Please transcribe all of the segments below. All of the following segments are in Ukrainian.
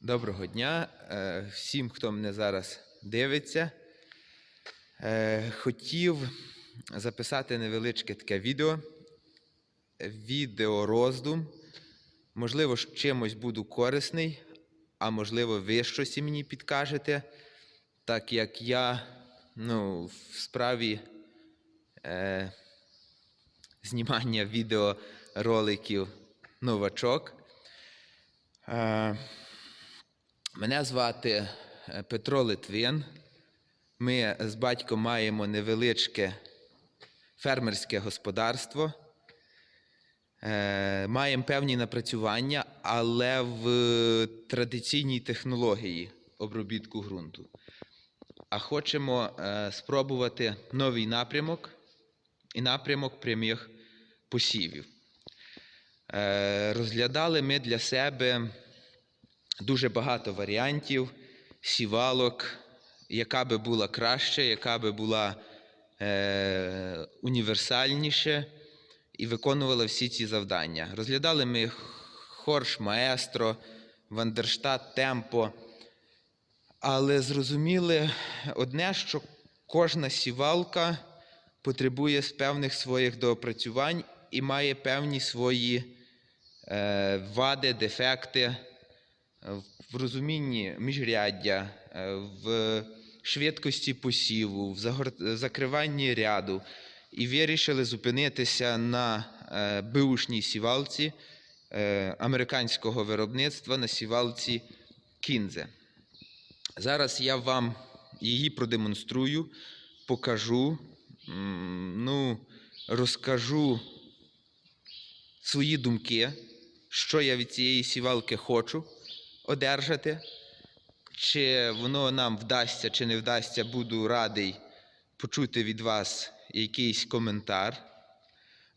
Доброго дня е, всім, хто мене зараз дивиться. Е, Хотів записати невеличке таке відео. Відео роздум. Можливо, чимось буду корисний, а можливо, ви щось мені підкажете, так як я ну, в справі е, знімання відеороликів новачок. Е, Мене звати е, Петро Литвин. Ми з батьком маємо невеличке фермерське господарство. Е, Маємо певні напрацювання, але в традиційній технології обробітку ґрунту. А хочемо е, спробувати новий напрямок і напрямок прямих посівів. Розглядали ми для себе дуже багато варіантів, сівалок, яка би була краще, яка би була е, універсальніше і виконувала всі ці завдання. Розглядали ми Хорш Маестро, Вандерштат Темпо, але зрозуміли одне, що кожна сівалка потребує певних своїх доопрацювань і має певні свої е, вади, дефекти в розумінні міжряддя, е, в швидкості посіву, в закриванні ряду. І вирішили зупинитися на е, беушній сівалці е, американського виробництва на сівалці Кінзе. Зараз я вам її продемонструю, покажу, ну, розкажу свої думки, що я від цієї сівалки хочу одержати. Чи воно нам вдасться, чи не вдасться, буду радий почути від вас якийсь коментар.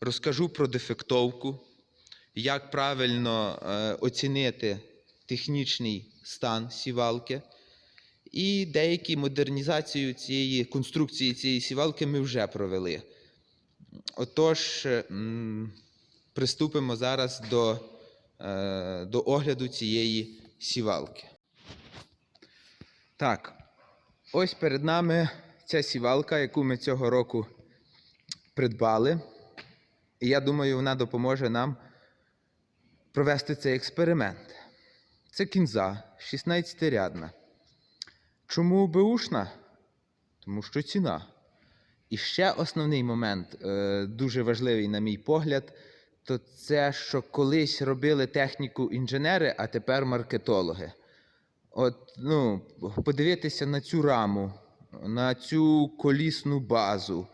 Розкажу про дефектовку, як правильно е, оцінити технічний стан сівалки. І деякі модернізацію цієї конструкції цієї сівалки ми вже провели. Отож, приступимо зараз до, е, до огляду цієї сівалки. Так, ось перед нами ця сівалка, яку ми цього року придбали. І я думаю, вона допоможе нам провести цей експеримент. Це кінза 16-рядна. Чому беушна? Тому що ціна. І ще основний момент, е, дуже важливий, на мій погляд, то це, що колись робили техніку інженери, а тепер маркетологи. От, ну, подивитися на цю раму, на цю колісну базу.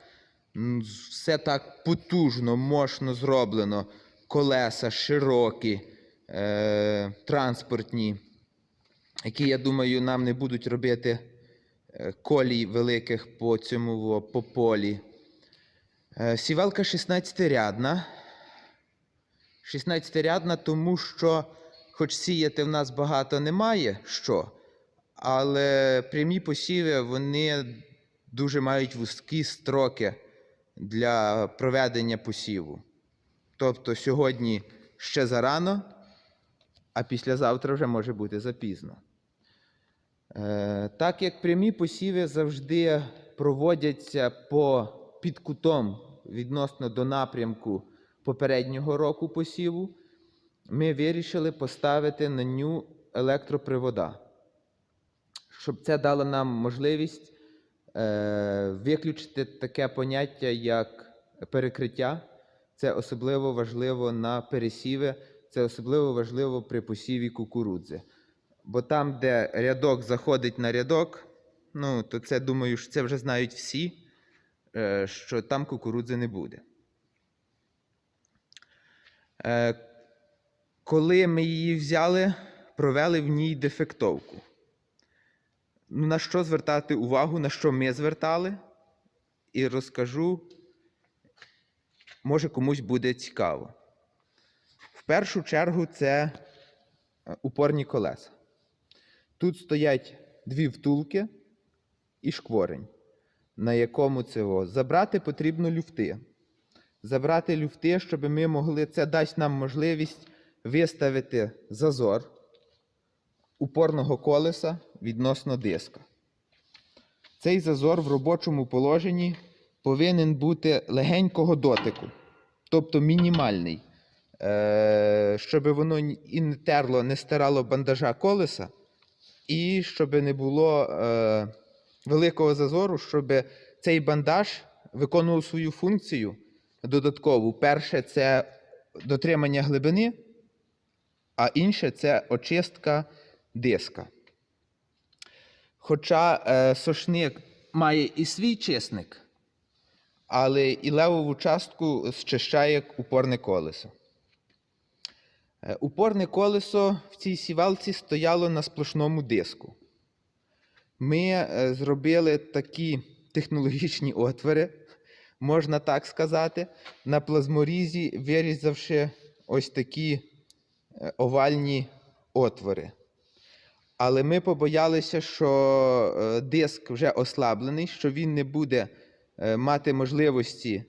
Все так потужно, мощно зроблено. Колеса широкі, е, транспортні, які, я думаю, нам не будуть робити е, колій великих по цьому по полі. Е, Сівалка 16-рядна. 16-рядна, тому що, хоч сіяти в нас багато немає що, але прямі посіви вони дуже мають вузькі строки для проведення посіву. Тобто сьогодні ще зарано, а післязавтра вже може бути запізно. Е, Так як прямі посіви завжди проводяться по під кутом відносно до напрямку попереднього року посіву, ми вирішили поставити на ню електропривода, щоб це дало нам можливість е, виключити таке поняття, як перекриття. Це особливо важливо на пересіви, це особливо важливо при посіві кукурудзи. Бо там, де рядок заходить на рядок, ну, то це, думаю, що це вже знають всі, е, що там кукурудзи не буде. Е, Коли ми її взяли, провели в ній дефектовку. Ну, На що звертати увагу, на що ми звертали, і розкажу, може комусь буде цікаво. В першу чергу це е, упорні колеса. Тут стоять дві втулки і шкворень, на якому це забрати потрібно люфти. Забрати люфти, щоб ми могли, це дасть нам можливість виставити зазор упорного колеса відносно диска. Цей зазор в робочому положенні повинен бути легенького дотику, тобто мінімальний, е, щоб воно і не терло, не стирало бандажа колеса, і щоб не було е, великого зазору, щоб цей бандаж виконував свою функцію додаткову. Перше це дотримання глибини, а інше це очистка диска. Хоча е, сошник має і свій чесник, але і левову частку зчищає упорне колесо. Е, Упорне колесо в цій сівалці стояло на сплошному диску. Ми е, зробили такі технологічні отвори, можна так сказати, на плазморізі, вирізавши ось такі е, овальні отвори. Але ми побоялися, що е, диск вже ослаблений, що він не буде е, мати можливості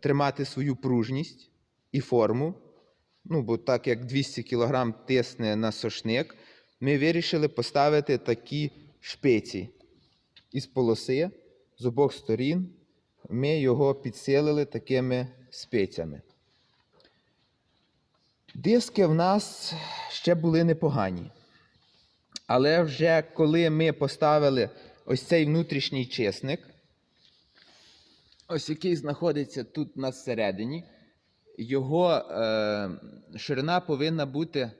тримати свою пружність і форму. Ну, бо так як 200 кг тисне на сошник, ми вирішили поставити такі шпиці із полоси з обох сторін. Ми його підсилили такими спицями. Диски в нас ще були непогані. Але вже коли ми поставили ось цей внутрішній чесник, ось який знаходиться тут на середині, його е, ширина повинна бути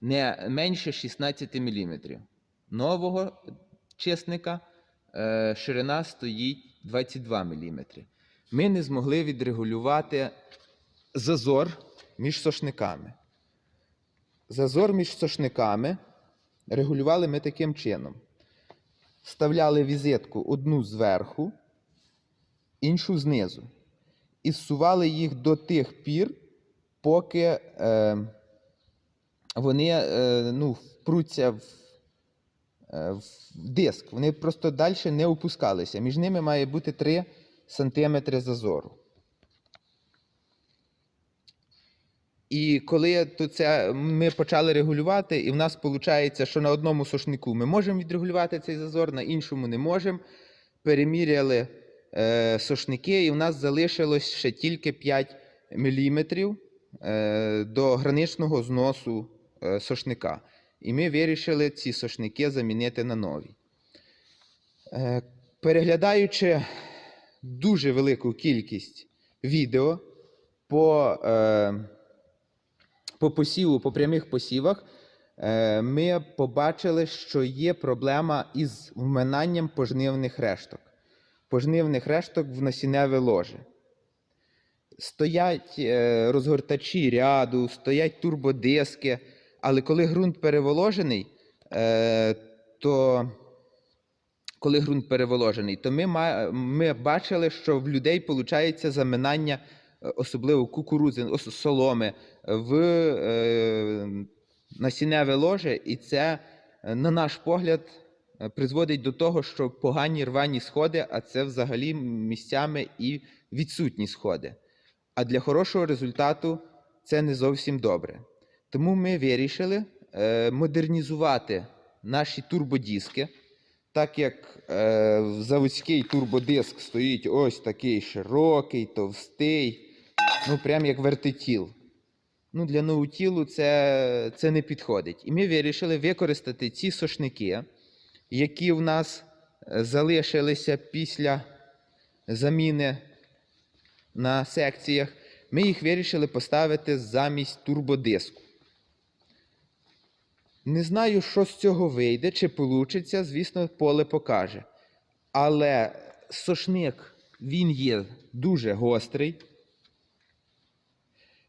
не менше 16 мм. Нового чесника е, ширина стоїть 22 мм. Ми не змогли відрегулювати зазор між сошниками. Зазор між сошниками регулювали ми таким чином. Вставляли візитку одну зверху, іншу знизу. І зсували їх до тих пір, поки е, вони е, ну, впруться в, диск. Вони просто далі не опускалися. Між ними має бути 3 см зазору. І коли це ми почали регулювати, і в нас виходить, що на одному сошнику ми можемо відрегулювати цей зазор, на іншому не можемо. Переміряли е, сошники, і в нас залишилось ще тільки 5 мм е, до граничного зносу е, сошника. І ми вирішили ці сошники замінити на нові. Е, переглядаючи дуже велику кількість відео по. Е, по посіву, по прямих посівах, е, ми побачили, що є проблема із вминанням пожнивних решток. Пожнивних решток в насінневе ложе. Стоять розгортачі ряду, стоять турбодиски, але коли ґрунт переволожений, е, то коли ґрунт переволожений, то ми, ми бачили, що в людей виходить заминання, е, особливо кукурудзи, соломи, в е, насінневе ложе, і це, на наш погляд, призводить до того, що погані рвані сходи, а це взагалі місцями і відсутні сходи. А для хорошого результату це не зовсім добре. Тому ми вирішили е, модернізувати наші турбодиски, так як е, заводський турбодиск стоїть ось такий широкий, товстий, ну прям як вертитіл. Ну, для ноутілу це, це не підходить. І ми вирішили використати ці сошники, які в нас е, залишилися після заміни на секціях. Ми їх вирішили поставити замість турбодиску. Не знаю, що з цього вийде, чи вийде, звісно, поле покаже. Але сошник він є дуже гострий.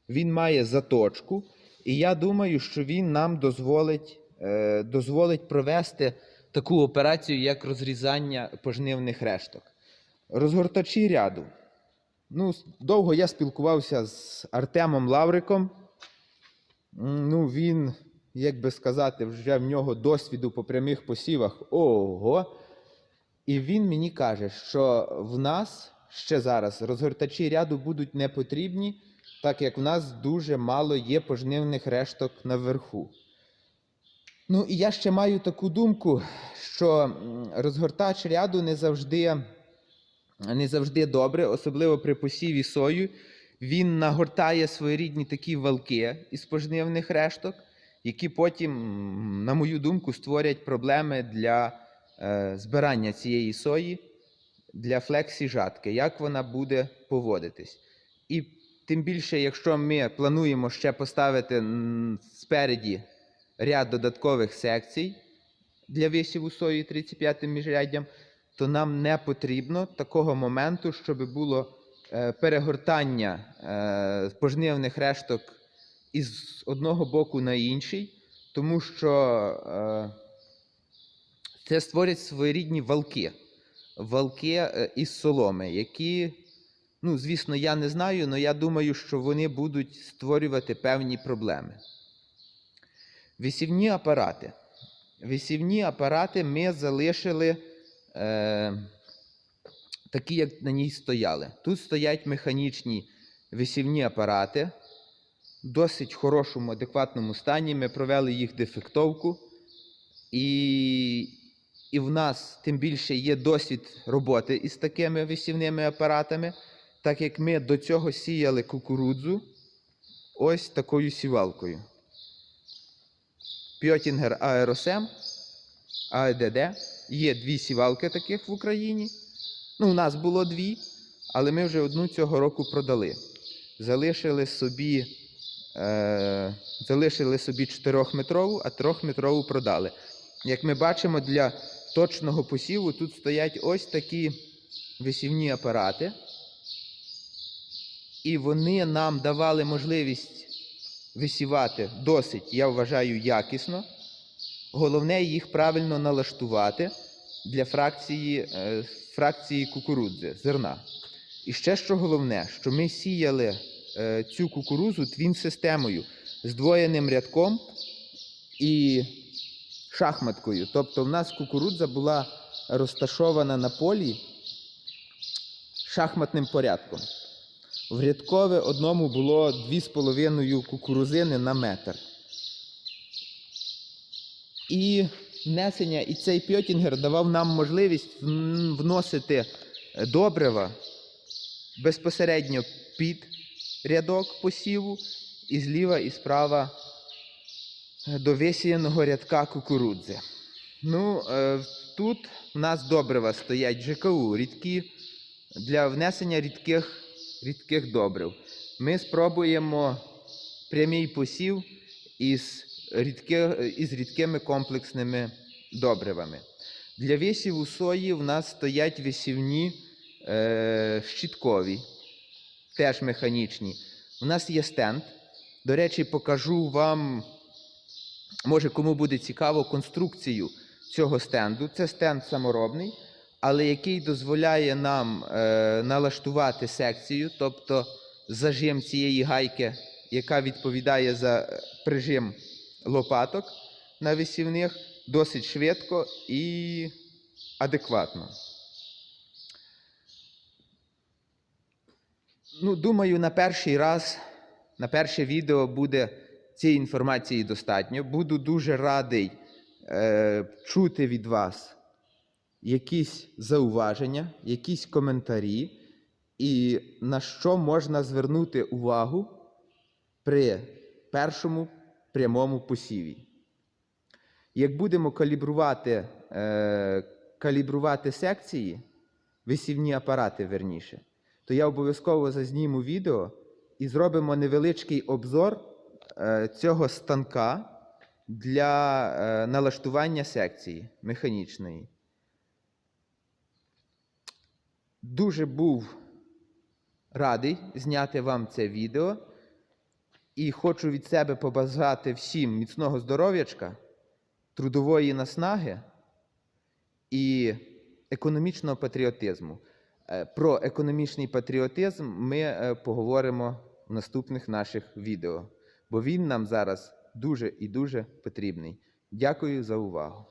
Він має заточку, і я думаю, що він нам дозволить, е, дозволить провести таку операцію, як розрізання пожнивних решток. Розгортачі ряду. Ну, довго я спілкувався з Артемом Лавриком. Ну, він, як би сказати, вже в нього досвіду по прямих посівах. Ого. І він мені каже, що в нас ще зараз розгортачі ряду будуть не потрібні, так як в нас дуже мало є пожнивних решток наверху. Ну і я ще маю таку думку, що розгортач ряду не завжди, не завжди добре, особливо при посіві сою. Він нагортає своєрідні такі валки із пожнивних решток, які потім, на мою думку, створять проблеми для е, збирання цієї сої для флексі жатки, як вона буде поводитись. І тим більше, якщо ми плануємо ще поставити спереді ряд додаткових секцій для висіву сої 35 міжряддям, то нам не потрібно такого моменту, щоб було е, перегортання е, пожнивних решток із одного боку на інший, тому що е, це створять своєрідні валки. Валки е, із соломи, які, ну, звісно, я не знаю, але я думаю, що вони будуть створювати певні проблеми. Висівні апарати. Висівні апарати ми залишили е, такі, як на ній стояли. Тут стоять механічні висівні апарати досить хорошому, адекватному стані. Ми провели їх дефектовку. І, і в нас тим більше є досвід роботи із такими висівними апаратами, так як ми до цього сіяли кукурудзу ось такою сівалкою. Пьотінгер Аеросем, АЕДД. Є дві сівалки таких в Україні. Ну, у нас було дві, але ми вже одну цього року продали. Залишили собі, е, залишили собі 4-метрову, а 3-метрову продали. Як ми бачимо, для точного посіву тут стоять ось такі висівні апарати. І вони нам давали можливість висівати досить, я вважаю, якісно. Головне їх правильно налаштувати для фракції, е, фракції кукурудзи, зерна. І ще що головне, що ми сіяли цю кукурузу твін-системою, здвоєним рядком і шахматкою. Тобто в нас кукурудза була розташована на полі шахматним порядком. В рядкове одному було 2,5 кукурузини на метр. І внесення, і цей пьотінгер давав нам можливість вносити е, добрива безпосередньо під рядок посіву, і зліва і справа до висіяного рядка кукурудзи. Ну, е, тут в нас добрива стоять ЖКУ, рідкі для внесення рідких, рідких добрив. Ми спробуємо прямий посів із, рідки, із рідкими комплексними добривами. Для висіву сої в нас стоять висівні е, щіткові, теж механічні. У нас є стенд. До речі, покажу вам, може, кому буде цікаво, конструкцію цього стенду. Це стенд саморобний, але який дозволяє нам е, налаштувати секцію, тобто зажим цієї гайки, яка відповідає за е, прижим лопаток на висівних, досить швидко і адекватно. Ну, думаю, на перший раз, на перше відео буде цієї інформації достатньо. Буду дуже радий е, чути від вас якісь зауваження, якісь коментарі, і на що можна звернути увагу при першому прямому посіві. Як будемо калібрувати, е, калібрувати секції, висівні апарати верніше, то я обов'язково зазніму відео і зробимо невеличкий обзор е, цього станка для е, налаштування секції механічної. Дуже був радий зняти вам це відео. І хочу від себе побажати всім міцного здоров'ячка, трудової наснаги і економічного патріотизму. Е, Про економічний патріотизм ми е, поговоримо в наступних наших відео, бо він нам зараз дуже і дуже потрібний. Дякую за увагу.